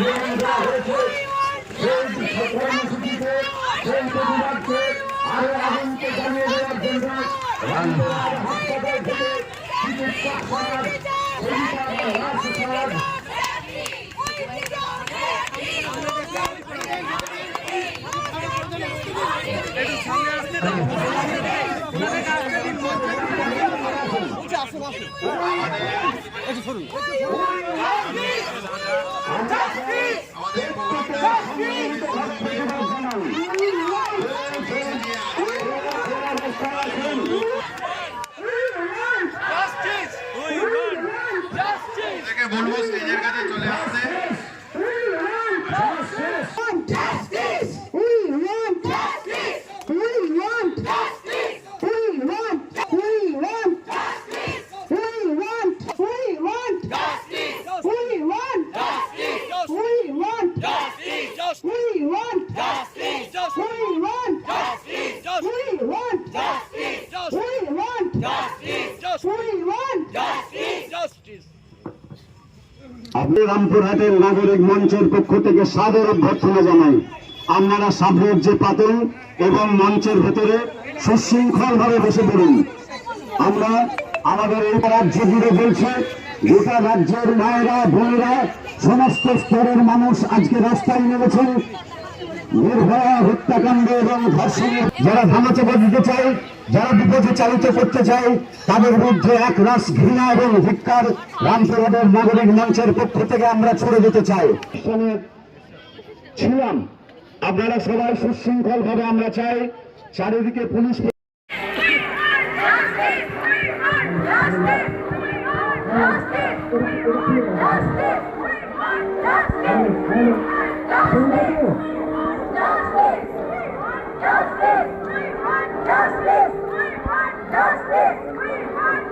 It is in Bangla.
আন্দোলন দেওয়া হয়েছে সেই কর্মসূচিতে সেই প্রতিবাদকে আরও আগুনকে জানিয়ে দেওয়ার জন্য হাসপাতাল থেকে চিকিৎসক সমাজ পরিবার নার্স সমাজ থেকে বলব স্টেজের কাছে চলে আসতে। আপনি রামপুরহাটের নাগরিক মঞ্চের পক্ষ থেকে সাদর অভ্যর্থনা জানাই। আপনারা সামনের যে পাতেন এবং মঞ্চের ভেতরে সুশৃঙ্খল ভাবে বসে পড়ুন। আমরা আমাদের এই রাজ্য জুড়ে বলছি গোটা রাজ্যের মায়েরা বোনেরা সমস্ত স্তরের মানুষ আজকে রাস্তায় নেমেছেন। নির্ভয়া হত্যাকাণ্ড এবং ধর্ষণে। যারা ধামাচাপা দিতে চায়, যারা বিপদে চালিত করতে চায়, তাদের মধ্যে এক রাস ঘৃণা এবং ধিক্কার রামপুরহাটের নাগরিক মঞ্চের পক্ষ থেকে আমরা ছড়ে দিতে চাই। ছিলাম। আপনারা সবাই সুশৃঙ্খল ভাবে আমরা চাই। চারিদিকে পুলিশ থাকতে